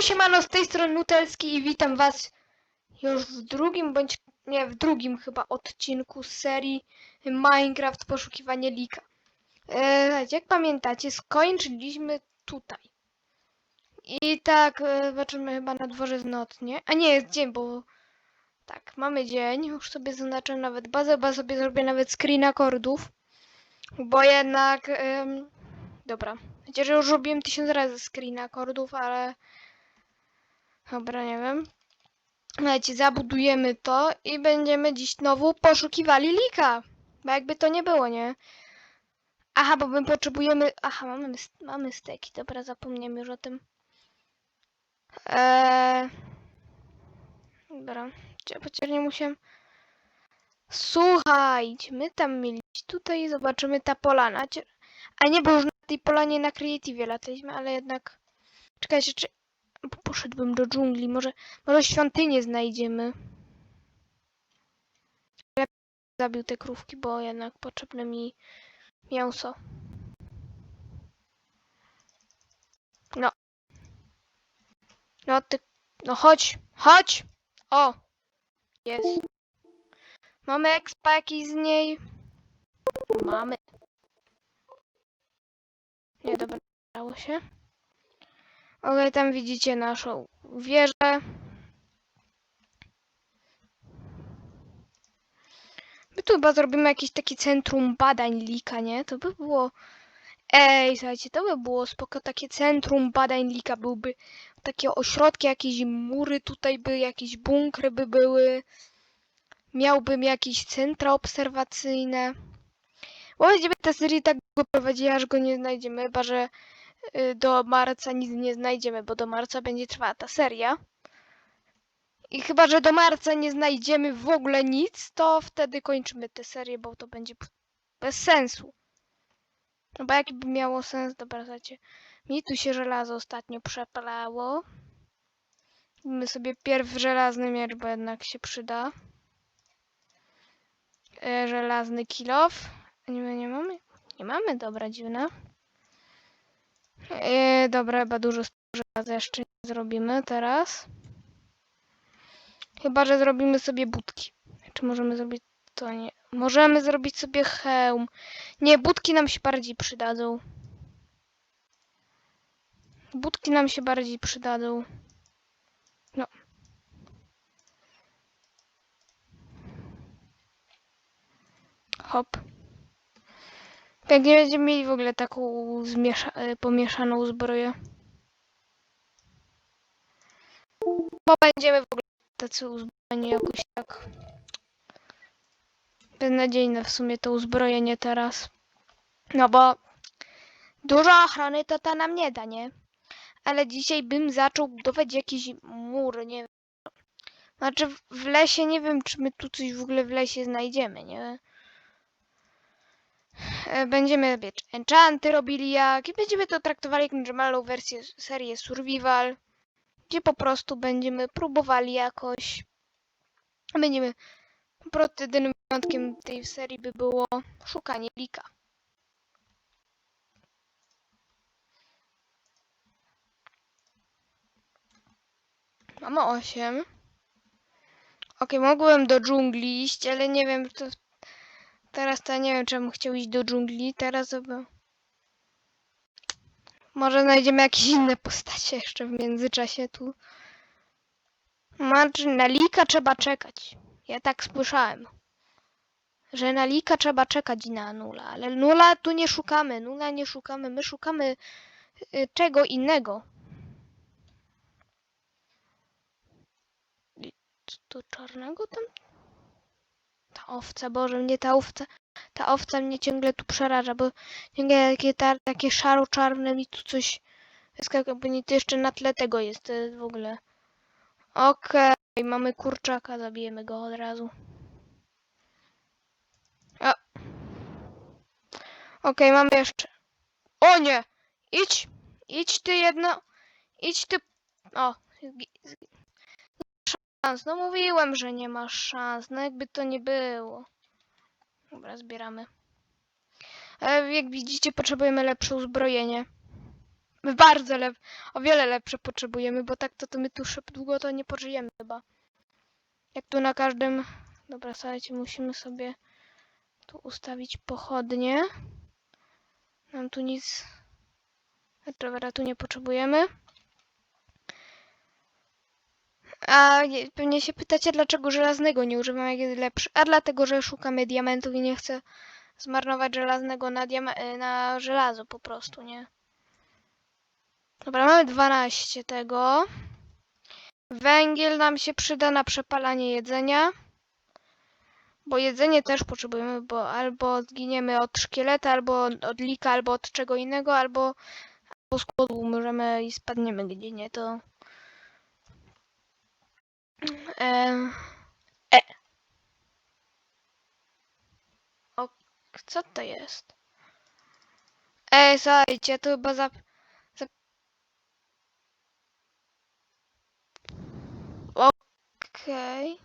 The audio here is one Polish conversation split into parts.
Siemano, z tej strony Nutelski i witam was już w drugim, bądź nie, w drugim chyba odcinku serii Minecraft Poszukiwanie Lika. E, jak pamiętacie, skończyliśmy tutaj. I tak, e, zobaczymy chyba na dworze jest nie? A nie, jest dzień, bo tak, mamy dzień, już sobie zaznaczę nawet bazę, bo sobie zrobię nawet screen akordów, bo jednak, em, dobra, chociaż już robiłem tysiąc razy screen akordów, ale Dobra, nie wiem. Słuchajcie, zabudujemy to i będziemy dziś znowu poszukiwali lika. Bo jakby to nie było, nie? Aha, bo my potrzebujemy... Aha, mamy, mamy steki. Dobra, zapomniałem już o tym. Eee... Dobra. Chociaż nie musiałem... Słuchajcie, my tam mieli tutaj zobaczymy ta polana. A nie, bo już na tej polanie na Creative lataliśmy, ale jednak... Czekajcie, czy... Poszedłbym do dżungli, może, może świątynię znajdziemy. Lepiej zabił te krówki, bo jednak potrzebne mi mięso. No. No ty, no chodź, chodź! O! Jest. Mamy ekspaki z niej. Mamy. Nie, dobra, dało się. Okej, tam widzicie naszą wieżę. My tu chyba zrobimy jakieś takie centrum badań Lika, nie? To by było... Ej, słuchajcie, to by było spoko, takie centrum badań Lika byłby. Takie ośrodki, jakieś mury tutaj by, jakieś bunkry by były. Miałbym jakieś centra obserwacyjne. Bo będziemy tę serię tak długo prowadzić, aż go nie znajdziemy, chyba że do marca nic nie znajdziemy, bo do marca będzie trwała ta seria. I chyba, że do marca nie znajdziemy w ogóle nic, to wtedy kończymy tę serię, bo to będzie bez sensu. No bo jaki by miało sens, dobra, słuchajcie. Mi tu się żelazo ostatnio przepalało. My sobie pierw żelazny miecz, bo jednak się przyda. E, żelazny kilof. Nie, nie mamy? Nie mamy, dobra, dziwne. E, dobra, chyba dużo żelaza jeszcze nie zrobimy teraz. Chyba, że zrobimy sobie budki. Czy możemy zrobić to? Nie. Możemy zrobić sobie hełm. Nie, budki nam się bardziej przydadzą. Budki nam się bardziej przydadzą. No. Hop. Jak nie będziemy mieli w ogóle taką e, pomieszaną zbroję. Bo będziemy w ogóle tacy uzbrojeni jakoś tak. Beznadziejne w sumie to uzbrojenie teraz. No bo dużo ochrony to ta nam nie da, nie? Ale dzisiaj bym zaczął budować jakiś mur, nie wiem. Znaczy w lesie nie wiem, czy my tu coś w ogóle w lesie znajdziemy, nie? E, Będziemy robić enchanty robili jak i będziemy to traktowali jak normalną wersję serię survival, gdzie po prostu będziemy próbowali jakoś będziemy po prostu jedynym wyjątkiem tej serii by było szukanie lika. Mamy 8. Ok, mogłem do dżungli iść, ale nie wiem, to teraz to nie wiem, czemu chciał iść do dżungli. Teraz chyba... Może znajdziemy jakieś inne postacie jeszcze w międzyczasie tu. Znaczy, na lika trzeba czekać. Ja tak słyszałem. Że na lika trzeba czekać na nula, ale nula tu nie szukamy, nula nie szukamy, my szukamy y, czego innego. Co to czarnego tam? Owca, Boże, mnie ta owca, ta owca mnie ciągle tu przeraża, bo ciągle takie, ta, takie szaro-czarne mi tu coś wyskakuje, bo nie to jeszcze na tle tego jest, to w ogóle. Okej, mamy kurczaka, zabijemy go od razu. Okej, mamy jeszcze. O nie! Idź! Idź ty jedno! Idź ty... O! Szans. No mówiłem, że nie masz szans. No jakby to nie było. Dobra, zbieramy. E, jak widzicie, potrzebujemy lepsze uzbrojenie. Bardzo lep, o wiele lepsze potrzebujemy, bo tak to, to my tu szyb długo to nie pożyjemy chyba. Jak tu na każdym... Dobra, słuchajcie, musimy sobie tu ustawić pochodnie. Nam tu nic... Dobra, tu nie potrzebujemy. A nie- pewnie się pytacie, dlaczego żelaznego nie używam, jak jest lepszy. A dlatego, że szukamy diamentów i nie chcę zmarnować żelaznego na, diama- e, na żelazo po prostu, nie? Dobra, mamy 12 tego. Węgiel nam się przyda na przepalanie jedzenia. Bo jedzenie też potrzebujemy, bo albo zginiemy od szkieleta, albo od lika, albo od czego innego, albo, albo z głodu możemy i spadniemy gdzie nie, to... Em, E. O, co to jest? Ej, słuchajcie, to chyba za... za... Okej.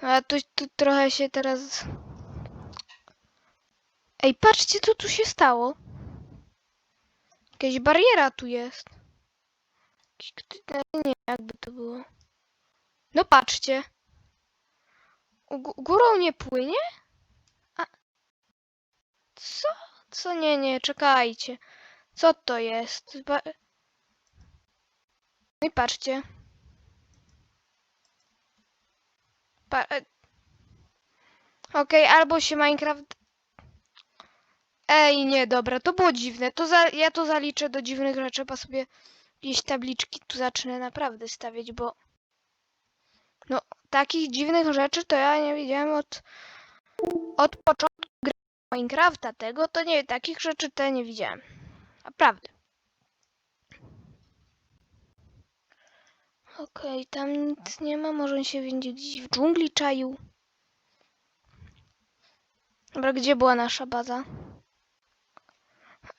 A tu, tu trochę się teraz... Ej, patrzcie, co tu się stało. Jakaś bariera tu jest. Jakiś Nie, jakby to było. No patrzcie. Górą nie płynie? A... Co? Co? Nie, nie, czekajcie. Co to jest? No i patrzcie. Pa... e- Okej, albo się Minecraft... Ej, nie, dobra, to było dziwne. To za... Ja to zaliczę do dziwnych rzeczy. Trzeba sobie jakieś tabliczki tu zacznę naprawdę stawiać, bo... No, takich dziwnych rzeczy to ja nie widziałem od... Od początku gry Minecrafta tego, to nie, takich rzeczy to ja nie widziałem. Naprawdę. Okej, tam nic nie ma, może on się będzie gdzieś w dżungli czaił. Dobra, gdzie była nasza baza?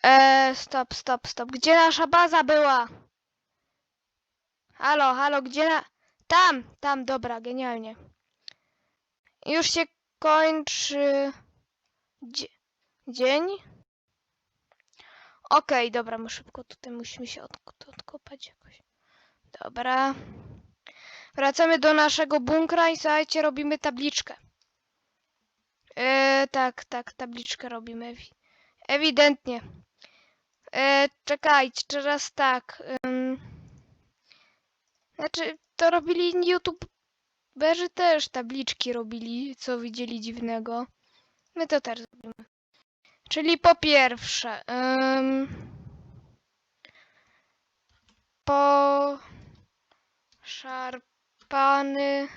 Eee, stop, stop, stop. Gdzie nasza baza była? Halo, halo, gdzie na... Tam, tam, dobra, genialnie. Już się kończy... Dzie... dzień? Okej, dobra, my szybko tutaj musimy się od... odkopać jakoś. Dobra. Wracamy do naszego bunkra i słuchajcie, robimy tabliczkę. E, tak, tak, tabliczkę robimy. ewi- Ewidentnie. E, czekajcie, teraz tak. Znaczy, to robili youtuberzy też tabliczki robili, co widzieli dziwnego. My to też zrobimy. Czyli po pierwsze, ym, po szarpany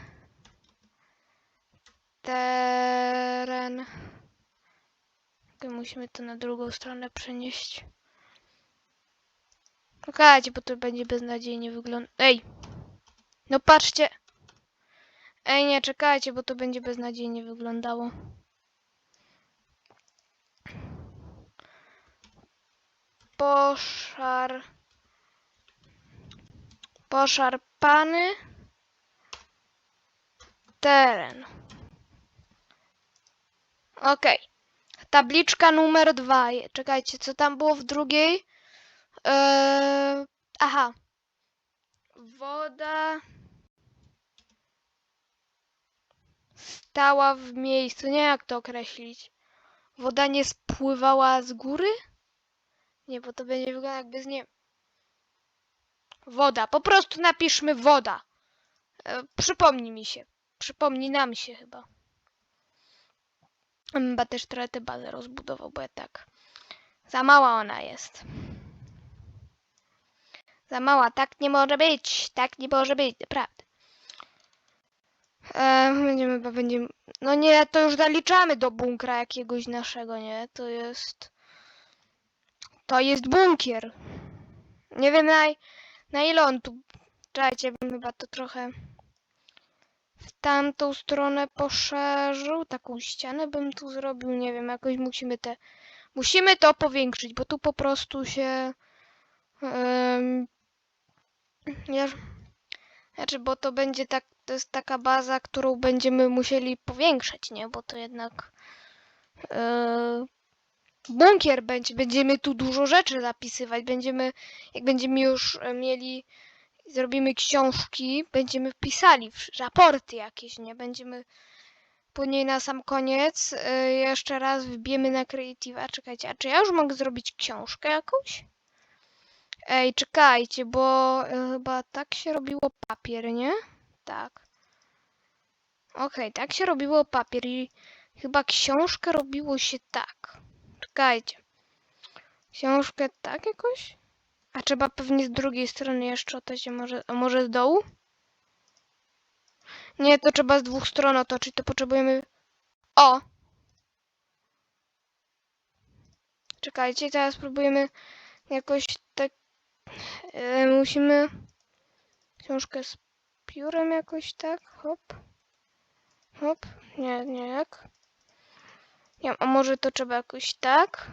teren. Musimy to na drugą stronę przenieść. Czekajcie, bo to będzie beznadziejnie wyglądać. Ej! No patrzcie! Ej, nie, czekajcie, bo to będzie beznadziejnie wyglądało. Poszar... Poszarpany teren. Okej. Tabliczka numer dwa. Czekajcie, co tam było w drugiej? Eee, aha. Woda stała w miejscu. Nie jak to określić. Woda nie spływała z góry? Nie, bo to będzie wyglądać jakby z nie. Woda. Po prostu napiszmy woda. E, przypomni mi się. Przypomni nam się chyba. Chyba też trochę tę bazę rozbudował, bo ja tak. Za mała ona jest. Za mała, tak nie może być. Tak nie może być, naprawdę. E, będziemy, chyba będziemy. No nie, to już zaliczamy do bunkra jakiegoś naszego, nie? To jest. To jest bunkier. Nie wiem na, na ile on tu. Czekajcie, bym chyba to trochę w tamtą stronę poszerzył. Taką ścianę bym tu zrobił. Nie wiem, jakoś musimy te. Musimy to powiększyć, bo tu po prostu się. Um, ja, znaczy, bo to będzie tak. To jest taka baza, którą będziemy musieli powiększać, nie? Bo to jednak. Yy, bunkier będzie. Będziemy tu dużo rzeczy zapisywać. Będziemy, jak będziemy już e, mieli, zrobimy książki, będziemy pisali raporty jakieś, nie? Będziemy później na sam koniec e, jeszcze raz wbijemy na Creative'a. Czekajcie, a czy ja już mogę zrobić książkę jakąś? Ej, czekajcie, bo chyba tak się robiło papier, nie? Tak. Okej, tak się robiło papier i chyba książkę robiło się tak. Czekajcie. Książkę tak jakoś? A trzeba pewnie z drugiej strony jeszcze otoczyć, a może, a może z dołu? Nie, to trzeba z dwóch stron otoczyć, to potrzebujemy... O! Czekajcie, teraz spróbujemy jakoś tak... E, musimy... Książkę z piórem jakoś tak, hop. Hop, nie, nie jak. Nie, a może to trzeba jakoś tak?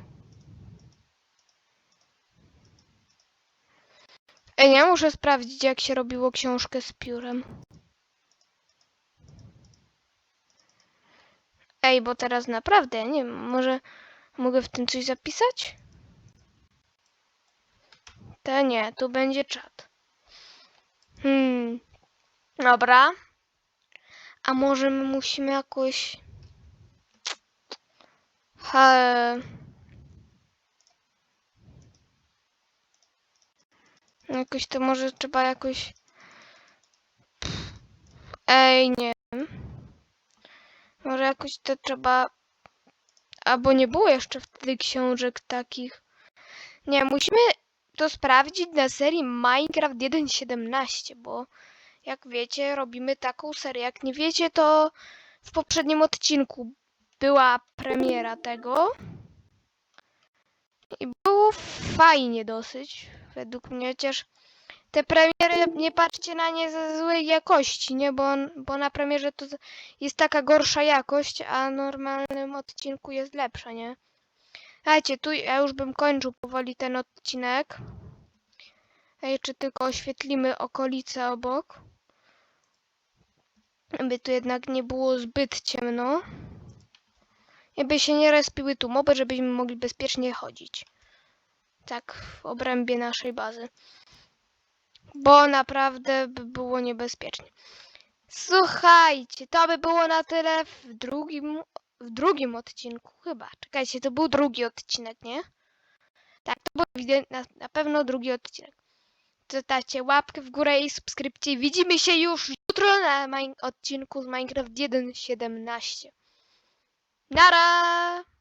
Ej, ja muszę sprawdzić, jak się robiło książkę z piórem. Ej, bo teraz naprawdę, nie wiem, może mogę w tym coś zapisać? To nie, tu będzie czat. Hmm, dobra. A może my musimy jakoś... He... Jakoś to może trzeba jakoś... Ej, nie wiem. Może jakoś to trzeba... Albo nie było jeszcze wtedy książek takich. Nie, musimy to sprawdzić na serii Minecraft 1.17, bo jak wiecie, robimy taką serię. Jak nie wiecie, to w poprzednim odcinku była premiera tego. I było fajnie dosyć, według mnie, chociaż te premiery, nie patrzcie na nie ze złej jakości, nie? Bo, bo na premierze to jest taka gorsza jakość, a normalnym odcinku jest lepsza, nie? Słuchajcie, tu ja już bym kończył powoli ten odcinek. A jeszcze tylko oświetlimy okolice obok. By tu jednak nie było zbyt ciemno. Jakby się nie respiły tu moby, żebyśmy mogli bezpiecznie chodzić. Tak, w obrębie naszej bazy. Bo naprawdę by było niebezpiecznie. Słuchajcie, to by było na tyle w drugim, w drugim odcinku chyba. Czekajcie, to był drugi odcinek, nie? Tak, to był na pewno drugi odcinek. Zostawcie łapkę w górę i subskrypcję. Widzimy się już jutro na odcinku z Minecraft 1.17. Nara!